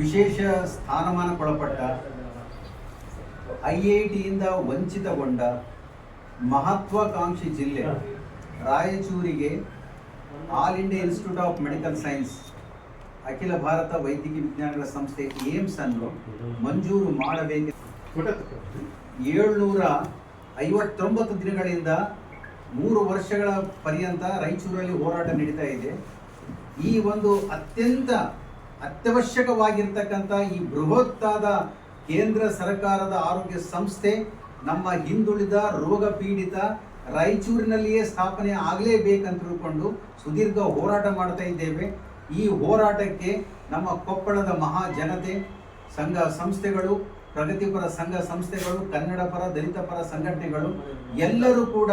ವಿಶೇಷ ಸ್ಥಾನಮಾನಕ್ಕೊಳಪಟ್ಟ I I ಟಿಯಿಂದ ವಂಚಿತಗೊಂಡ ಮಹತ್ವಾಕಾಂಕ್ಷಿ ಜಿಲ್ಲೆ ರಾಯಚೂರಿಗೆ All India Institute of Medical Science ಅಖಿಲ ಭಾರತ ವೈದ್ಯಕೀಯ ವಿಜ್ಞಾನಗಳ ಸಂಸ್ಥೆ ಏಮ್ಸ್ ಅನ್ನು ಮಂಜೂರು ಮಾಡಬೇಕು. ಏಳ್ನೂರ ಐವತ್ತೊಂಬತ್ತು ದಿನಗಳಿಂದ ಮೂರು ವರ್ಷಗಳ ಪರ್ಯಂತ ರಾಯಚೂರಲ್ಲಿ ಹೋರಾಟ ನಡೀತಾ ಇದೆ. ಈ ಒಂದು ಅತ್ಯಂತ ಅತ್ಯವಶ್ಯಕವಾಗಿರ್ತಕ್ಕಂಥ ಈ ಬೃಹತ್ತಾದ ಕೇಂದ್ರ ಸರ್ಕಾರದ ಆರೋಗ್ಯ ಸಂಸ್ಥೆ ನಮ್ಮ ಹಿಂದುಳಿದ ರೋಗ ಪೀಡಿತ ರಾಯಚೂರಿನಲ್ಲಿಯೇ ಸ್ಥಾಪನೆ ಆಗಲೇಬೇಕಂತ ತಿಳ್ಕೊಂಡು ಸುದೀರ್ಘ ಹೋರಾಟ ಮಾಡ್ತಾ ಇದ್ದೇವೆ. ಈ ಹೋರಾಟಕ್ಕೆ ನಮ್ಮ ಕೊಪ್ಪಳದ ಮಹಾ ಜನತೆ ಸಂಘ ಸಂಸ್ಥೆಗಳು, ಪ್ರಗತಿಪರ ಸಂಘ ಸಂಸ್ಥೆಗಳು ಕನ್ನಡ ಪರ ದಲಿತ ಪರ ಸಂಘಟನೆಗಳು ಎಲ್ಲರೂ ಕೂಡ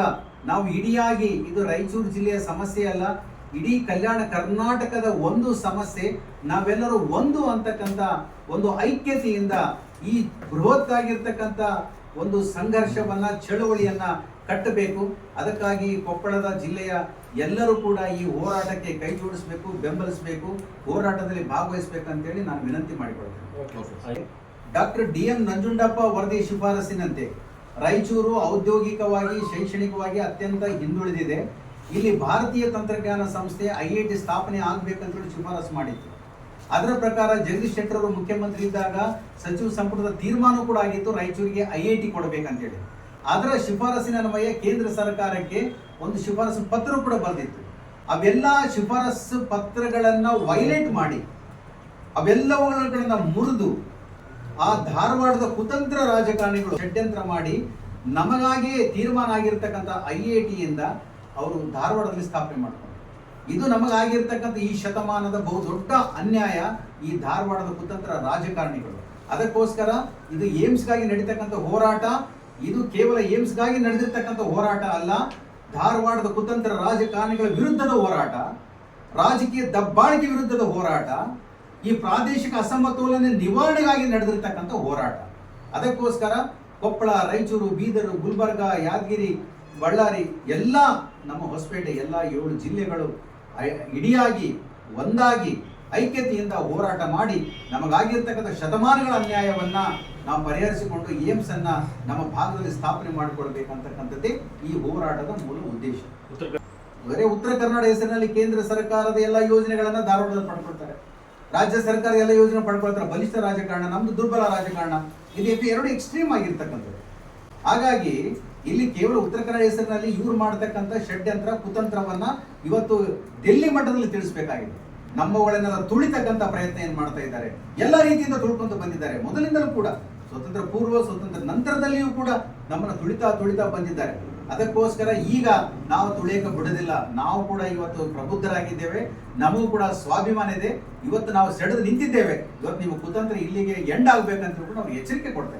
ನಾವು ಇಡಿಯಾಗಿ ಇದು ರಾಯಚೂರು ಜಿಲ್ಲೆಯ ಸಮಸ್ಯೆ ಅಲ್ಲ ಇಡೀ ಕಲ್ಯಾಣ ಕರ್ನಾಟಕದ ಒಂದು ಸಮಸ್ಯೆ, ನಾವೆಲ್ಲರೂ ಒಂದು ಅಂತಕ್ಕಂಥ ಒಂದು ಐಕ್ಯತೆಯಿಂದ ಈ ಬೃಹತ್ತಾಗಿರ್ತಕ್ಕಂಥ ಒಂದು ಸಂಘರ್ಷವನ್ನ, ಚಳುವಳಿಯನ್ನ ಕಟ್ಟಬೇಕು. ಅದಕ್ಕಾಗಿ ಕೊಪ್ಪಳದ ಜಿಲ್ಲೆಯ ಎಲ್ಲರೂ ಕೂಡ ಈ ಹೋರಾಟಕ್ಕೆ ಕೈ ಜೋಡಿಸಬೇಕು, ಬೆಂಬಲಿಸಬೇಕು, ಹೋರಾಟದಲ್ಲಿ ಭಾಗವಹಿಸಬೇಕು ಅಂತೇಳಿ ನಾನು ವಿನಂತಿ ಮಾಡಿಕೊಳ್ತೇನೆ. ಡಾಕ್ಟರ್ ಡಿ ಎಂ ನಂಜುಂಡಪ್ಪ ವರದಿ ಶಿಫಾರಸಿನಂತೆ, ರಾಯಚೂರು ಔದ್ಯೋಗಿಕವಾಗಿ, ಶೈಕ್ಷಣಿಕವಾಗಿ ಅತ್ಯಂತ ಹಿಂದುಳಿದಿದೆ. ಇಲ್ಲಿ ಭಾರತೀಯ ತಂತ್ರಜ್ಞಾನ ಸಂಸ್ಥೆ ಐ ಐ ಟಿ ಸ್ಥಾಪನೆ ಆಗ್ಬೇಕಂತ ಶಿಫಾರಸು ಮಾಡಿತ್ತು. ಅದರ ಪ್ರಕಾರ ಜಗದೀಶ್ ಶೆಟ್ಟರ್ ಅವರು ಮುಖ್ಯಮಂತ್ರಿ ಇದ್ದಾಗ ಸಚಿವ ಸಂಪುಟದ ತೀರ್ಮಾನ ಕೂಡ ಆಗಿತ್ತು, ರಾಯಚೂರಿಗೆ ಐ ಐ ಟಿ ಕೊಡಬೇಕಂತೇಳಿ ಅದರ ಶಿಫಾರಸಿನ ಅನ್ವಯ ಕೇಂದ್ರ ಸರ್ಕಾರಕ್ಕೆ ಒಂದು ಶಿಫಾರಸು ಪತ್ರ ಕೂಡ ಬರೆದಿತ್ತು. ಅವೆಲ್ಲ ಶಿಫಾರಸು ಪತ್ರಗಳನ್ನು ವೈಲೇಟ್ ಮಾಡಿ, ಅವೆಲ್ಲವುಗಳನ್ನ ಮುರಿದು ಆ ಧಾರವಾಡದ ಕುತಂತ್ರ ರಾಜಕಾರಣಿಗಳು ಷಡ್ಯಂತ್ರ ಮಾಡಿ ನಮಗಾಗಿಯೇ ತೀರ್ಮಾನ ಆಗಿರ್ತಕ್ಕಂಥ ಐ ಐ ಟಿಯಿಂದ ಅವರು ಧಾರವಾಡದಲ್ಲಿ ಸ್ಥಾಪನೆ ಮಾಡ್ತಾರೆ ಇದು ನಮಗಾಗಿರ್ತಕ್ಕಂಥ ಈ ಶತಮಾನದ ಬಹುದೊಡ್ಡ ಅನ್ಯಾಯ ಈ ಧಾರವಾಡದ ಕುತಂತ್ರ ರಾಜಕಾರಣಿಗಳು. ಅದಕ್ಕೋಸ್ಕರ ಇದು ಏಮ್ಸ್ಗಾಗಿ ನಡೀತಕ್ಕಂಥ ಹೋರಾಟ, ಇದು ಕೇವಲ ಏಮ್ಸ್ಗಾಗಿ ನಡೆದಿರ್ತಕ್ಕಂಥ ಹೋರಾಟ ಅಲ್ಲ, ಧಾರವಾಡದ ಕುತಂತ್ರ ರಾಜಕಾರಣಿಗಳ ವಿರುದ್ಧದ ಹೋರಾಟ, ರಾಜಕೀಯ ದಬ್ಬಾಳಿಕೆ ವಿರುದ್ಧದ ಹೋರಾಟ, ಈ ಪ್ರಾದೇಶಿಕ ಅಸಮತೋಲನ ನಿವಾರಣೆಗಾಗಿ ನಡೆದಿರ್ತಕ್ಕಂಥ ಹೋರಾಟ. ಅದಕ್ಕೋಸ್ಕರ ಕೊಪ್ಪಳ, ರಾಯಚೂರು, ಬೀದರು, ಗುಲ್ಬರ್ಗ, ಯಾದಗಿರಿ ಬಳ್ಳಾರಿ ಎಲ್ಲ ನಮ್ಮ ಹೊಸಪೇಟೆ ಎಲ್ಲ ಏಳು ಜಿಲ್ಲೆಗಳು ಇಡಿಯಾಗಿ ಒಂದಾಗಿ ಐಕ್ಯತೆಯಿಂದ ಹೋರಾಟ ಮಾಡಿ ನಮಗಾಗಿರ್ತಕ್ಕಂಥ ಶತಮಾನಗಳ ಅನ್ಯಾಯವನ್ನ ನಾವು ಪರಿಹರಿಸಿಕೊಂಡು ಏಮ್ಸ್ ಅನ್ನ ನಮ್ಮ ಭಾಗದಲ್ಲಿ ಸ್ಥಾಪನೆ ಮಾಡಿಕೊಡ್ಬೇಕಂತಕ್ಕಂಥದ್ದೇ ಈ ಹೋರಾಟದ ಮೂಲ ಉದ್ದೇಶ. ಬೇರೆ ಉತ್ತರ ಕನ್ನಡ ಹೆಸರಿನಲ್ಲಿ ಕೇಂದ್ರ ಸರ್ಕಾರದ ಎಲ್ಲ ಯೋಜನೆಗಳನ್ನು ಧಾರವಾಡದಲ್ಲಿ ಪಡ್ಕೊಳ್ತಾರೆ. ರಾಜ್ಯ ಸರ್ಕಾರ ಎಲ್ಲ ಯೋಜನೆ ಪಡ್ಕೊಳ್ತಾರೆ. ಬಲಿಷ್ಠ ರಾಜಕಾರಣ ನಮ್ದು ದುರ್ಬಲ ರಾಜಕಾರಣ ಇದು ಎರಡು ಎಕ್ಸ್ಟ್ರೀಮ್ ಆಗಿರ್ತಕ್ಕಂಥದ್ದು. ಹಾಗಾಗಿ ಇಲ್ಲಿ ಕೇವಲ ಉತ್ತರ ಕನ್ನಡ ಹೆಸರಿನಲ್ಲಿ ಇವ್ರು ಮಾಡತಕ್ಕಂಥ ಷಡ್ಯಂತ್ರ, ಕುತಂತ್ರವನ್ನ ಇವತ್ತು ಡೆಲ್ಲಿ ಮಟ್ಟದಲ್ಲಿ ತಿಳಿಸಬೇಕಾಗಿದೆ. ನಮ್ಮವುಗಳನ್ನೆಲ್ಲ ತುಳಿತಕ್ಕಂಥ ಪ್ರಯತ್ನ ಏನ್ ಮಾಡ್ತಾ ಇದ್ದಾರೆ? ಎಲ್ಲ ರೀತಿಯಿಂದ ತುಳ್ಕೊಂಡು ಬಂದಿದ್ದಾರೆ. ಮೊದಲಿಂದಲೂ ಕೂಡ, ಸ್ವತಂತ್ರ ಪೂರ್ವ, ಸ್ವತಂತ್ರ ನಂತರದಲ್ಲಿಯೂ ಕೂಡ ನಮ್ಮನ್ನ ತುಳಿತಾ ತುಳಿತಾ ಬಂದಿದ್ದಾರೆ. ಅದಕ್ಕೋಸ್ಕರ ಈಗ ನಾವು ತುಳಿಯಕ ಬಿಡೋದಿಲ್ಲ. ನಾವು ಕೂಡ ಇವತ್ತು ಪ್ರಬುದ್ಧರಾಗಿದ್ದೇವೆ. ನಮಗೂ ಕೂಡ ಸ್ವಾಭಿಮಾನ ಇದೆ. ಇವತ್ತು ನಾವು ಸೆಡೆದು ನಿಂತಿದ್ದೇವೆ. ಇವತ್ತು ನೀವು ಕುತಂತ್ರ ಇಲ್ಲಿಗೆ ಎಂಡ್ ಆಗ್ಬೇಕಂತ ಕೂಡ ನಾವು ಎಚ್ಚರಿಕೆ ಕೊಡ್ತಾ